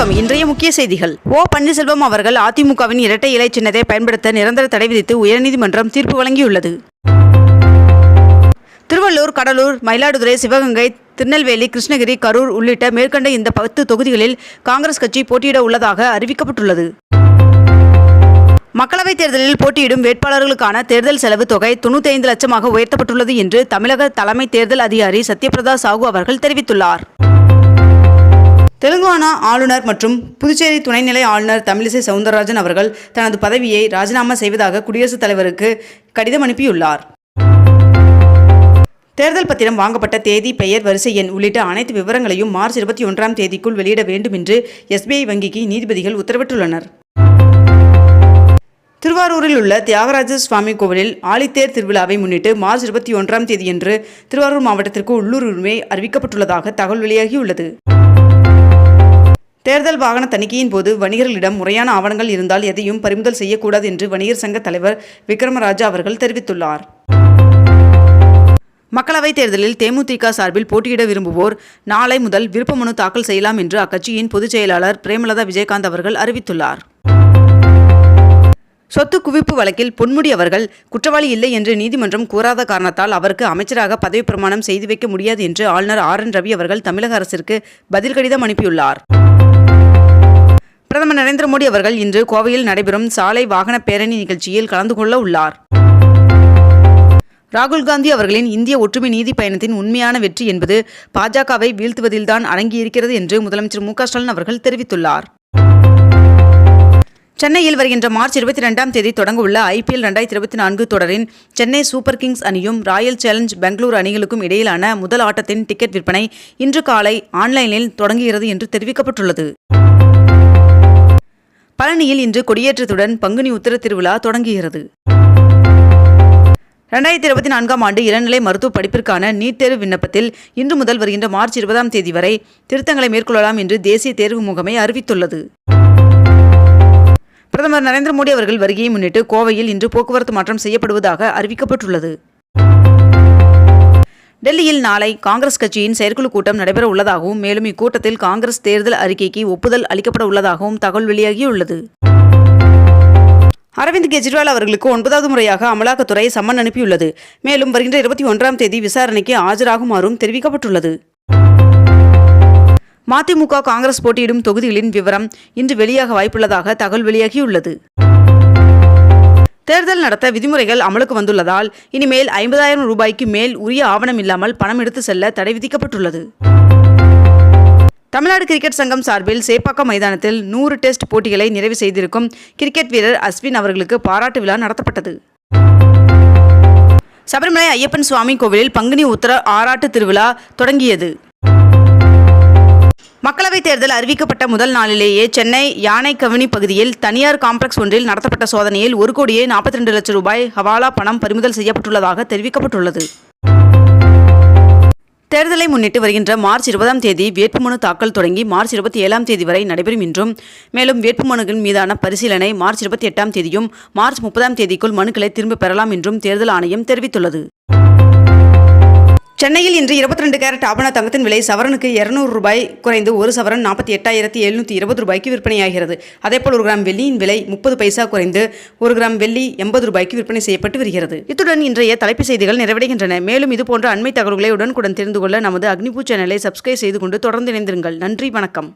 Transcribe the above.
வணக்கம். இன்றைய முக்கிய செய்திகள். ஓ. பன்னீர்செல்வம் அவர்கள் அதிமுகவின் இரட்டை இலை சின்னத்தை பயன்படுத்த நிரந்தர தடை விதித்து உயர்நீதிமன்றம் தீர்ப்பு வழங்கியுள்ளது. திருவள்ளூர் கடலூர் மயிலாடுதுறை சிவகங்கை திருநெல்வேலி கிருஷ்ணகிரி கரூர் உள்ளிட்ட மேற்கண்ட இந்த பத்து தொகுதிகளில் காங்கிரஸ் கட்சி போட்டியிட உள்ளதாக அறிவிக்கப்பட்டுள்ளது. மக்களவைத் தேர்தலில் போட்டியிடும் வேட்பாளர்களுக்கான தேர்தல் செலவு தொகை தொண்ணூற்றி ஐந்து லட்சமாக உயர்த்தப்பட்டுள்ளது என்று தமிழக தலைமை தேர்தல் அதிகாரி சத்யபிரதா சாஹூ அவர்கள் தெரிவித்துள்ளார். தெலுங்கானா ஆளுநர் மற்றும் புதுச்சேரி துணைநிலை ஆளுநர் தமிழிசை சவுந்தரராஜன் அவர்கள் தனது பதவியை ராஜினாமா செய்வதாக குடியரசுத் தலைவருக்கு கடிதம் அனுப்பியுள்ளார். தேர்தல் பத்திரம் வாங்கப்பட்ட தேதி பெயர் வரிசை எண் உள்ளிட்ட அனைத்து விவரங்களையும் மார்ச் இருபத்தி ஒன்றாம் தேதிக்குள் வெளியிட வேண்டும் என்று எஸ்பிஐ வங்கிக்கு நீதிபதிகள் உத்தரவிட்டுள்ளனர். திருவாரூரில் உள்ள தியாகராஜ சுவாமி கோவிலில் ஆழித்தேர் திருவிழாவை முன்னிட்டு மார்ச் இருபத்தி ஒன்றாம் தேதியன்று திருவாரூர் மாவட்டத்திற்கு உள்ளூர் உரிமை அறிவிக்கப்பட்டுள்ளதாக தகவல் வெளியாகியுள்ளது. தேர்தல் வாகன தணிக்கையின் போது வணிகர்களிடம் முறையான ஆவணங்கள் இருந்தால் எதையும் பறிமுதல் செய்யக்கூடாது என்று வணிகர் சங்க தலைவர் விக்ரமராஜா அவர்கள் தெரிவித்துள்ளார். மக்களவைத் தேர்தலில் தேமுதிக சார்பில் போட்டியிட விரும்புவோர் நாளை முதல் விருப்பமனு தாக்கல் செய்யலாம் என்று அக்கட்சியின் பொதுச் செயலாளர் பிரேமலதா விஜயகாந்த் அவர்கள் அறிவித்துள்ளார். சொத்து குவிப்பு வழக்கில் பொன்முடி அவர்கள் குற்றவாளி இல்லை என்று நீதிமன்றம் கூறாத காரணத்தால் அவருக்கு அமைச்சராக பதவி பிரமாணம் செய்து வைக்க முடியாது என்று ஆளுநர் ஆர் என் ரவி அவர்கள் தமிழக அரசிற்கு பதில் கடிதம் அனுப்பியுள்ளார். பிரதமர் நரேந்திர மோடி அவர்கள் இன்று கோவையில் நடைபெறும் சாலை வாகன பேரணி நிகழ்ச்சியில் கலந்து கொள்ள உள்ளார். ராகுல் காந்தி அவர்களின் இந்திய ஒற்றுமை நீதி பயணத்தின் உண்மையான வெற்றி என்பது பாஜகவை வீழ்த்துவதில்தான் அடங்கியிருக்கிறது என்று முதலமைச்சர் மு ஸ்டாலின் அவர்கள் தெரிவித்துள்ளார். சென்னையில் வருகின்ற மார்ச் இருபத்தி ரெண்டாம் தேதி தொடங்கவுள்ள ஐபிஎல் ரெண்டாயிரத்தி இருபத்தி நான்கு தொடரின் சென்னை சூப்பர் கிங்ஸ் அணியும் ராயல் சேலஞ்ச் பெங்களூரு அணிகளுக்கும் இடையிலான முதல் ஆட்டத்தின் டிக்கெட் விற்பனை இன்று காலை ஆன்லைனில் தொடங்குகிறது என்று தெரிவிக்கப்பட்டுள்ளது. பழனியில் இன்று கொடியேற்றத்துடன் பங்குனி உத்தர திருவிழா தொடங்குகிறது. ரெண்டாயிரத்தி இருபத்தி நான்காம் ஆண்டு இளநிலை மருத்துவ படிப்பிற்கான நீட் தேர்வு விண்ணப்பத்தில் இன்று முதல் வருகின்ற மார்ச் இருபதாம் தேதி வரை திருத்தங்களை மேற்கொள்ளலாம் என்று தேசிய தேர்வு முகமை அறிவித்துள்ளது. பிரதமர் நரேந்திர மோடி அவர்கள் வருகையை முன்னிட்டு கோவையில் இன்று போக்குவரத்து மாற்றம் செய்யப்படுவதாக அறிவிக்கப்பட்டுள்ளது. டெல்லியில் நாளை காங்கிரஸ் கட்சியின் செயற்குழு கூட்டம் நடைபெற உள்ளதாகவும் மேலும் இக்கூட்டத்தில் காங்கிரஸ் தேர்தல் அறிக்கைக்கு ஒப்புதல் அளிக்கப்பட உள்ளதாகவும் தகவல் வெளியாகியுள்ளது. அரவிந்த் கெஜ்ரிவால் அவர்களுக்கு ஒன்பதாவது முறையாக அமலாக்கத்துறை சம்மன் அனுப்பியுள்ளது. மேலும் வருகின்ற இருபத்தி ஒன்றாம் தேதி விசாரணைக்கு ஆஜராகுமாறும் தெரிவிக்கப்பட்டுள்ளது. மதிமுக காங்கிரஸ் போட்டியிடும் தொகுதிகளின் விவரம் இன்று வெளியாக வாய்ப்புள்ளதாக தகவல் வெளியாகியுள்ளது. தேர்தல் நடத்த விதிமுறைகள் அமலுக்கு வந்துள்ளதால் இனிமேல் ஐம்பதாயிரம் ரூபாய்க்கு மேல் உரிய ஆவணம் இல்லாமல் பணம் எடுத்து செல்ல தடை விதிக்கப்பட்டுள்ளது. தமிழ்நாடு கிரிக்கெட் சங்கம் சார்பில் சேப்பாக்கம் மைதானத்தில் நூறு டெஸ்ட் போட்டிகளை நிறைவு செய்திருக்கும் கிரிக்கெட் வீரர் அஸ்வின் அவர்களுக்கு பாராட்டு விழா நடத்தப்பட்டது. சபரிமலை ஐயப்பன் சுவாமி கோவிலில் பங்குனி உத்தர ஆராட்டு திருவிழா தொடங்கியது. மக்களவைத் தேர்தல் அறிவிக்கப்பட்ட முதல் நாளிலேயே சென்னை யானை கவினி பகுதியில் தனியார் காம்ப்ளெக்ஸ் ஒன்றில் நடத்தப்பட்ட சோதனையில் ஒரு கோடியே நாற்பத்தி ரெண்டு லட்சம் ரூபாய் ஹவாலா பணம் பறிமுதல் செய்யப்பட்டுள்ளதாக தெரிவிக்கப்பட்டுள்ளது. தேர்தலை முன்னிட்டு வருகின்ற மார்ச் இருபதாம் தேதி வேட்புமனு தாக்கல் தொடங்கி மார்ச் இருபத்தி ஏழாம் தேதி வரை நடைபெறும் என்றும் மேலும் வேட்புமனுக்கள் மீதான பரிசீலனை மார்ச் இருபத்தி எட்டாம் தேதியும் மார்ச் முப்பதாம் தேதிக்குள் மனுக்களை திரும்பப் பெறலாம் என்றும் தேர்தல் ஆணையம் தெரிவித்துள்ளது. சென்னையில் இன்று இருபத்தி ரெண்டு கேரட் ஆபண தங்கத்தின் விலை சவரனுக்கு இருநூறு ரூபாய் குறைந்து ஒரு சவரன் நாற்பத்தி எட்டாயிரத்தி எழுநூற்றி இருபது ரூபாய்க்கு விற்பனையாகிறது. அதேபோல் ஒரு கிராம் வெள்ளியின் விலை முப்பது பைசா குறைந்து ஒரு கிராம் வெள்ளி எண்பது ரூபாய்க்கு விற்பனை செய்யப்பட்டு வருகிறது. இத்துடன் இன்றைய தலைப்புச் செய்திகள் நிறைவடைகின்றன. மேலும் இதுபோன்ற அண்மை தகவல்களை உடனுக்குடன் தெரிந்து கொள்ள நமது அக்னிபூ சேனலை சப்ஸ்கிரைப் செய்து கொண்டு தொடர்ந்து இணைந்திருங்கள். நன்றி வணக்கம்.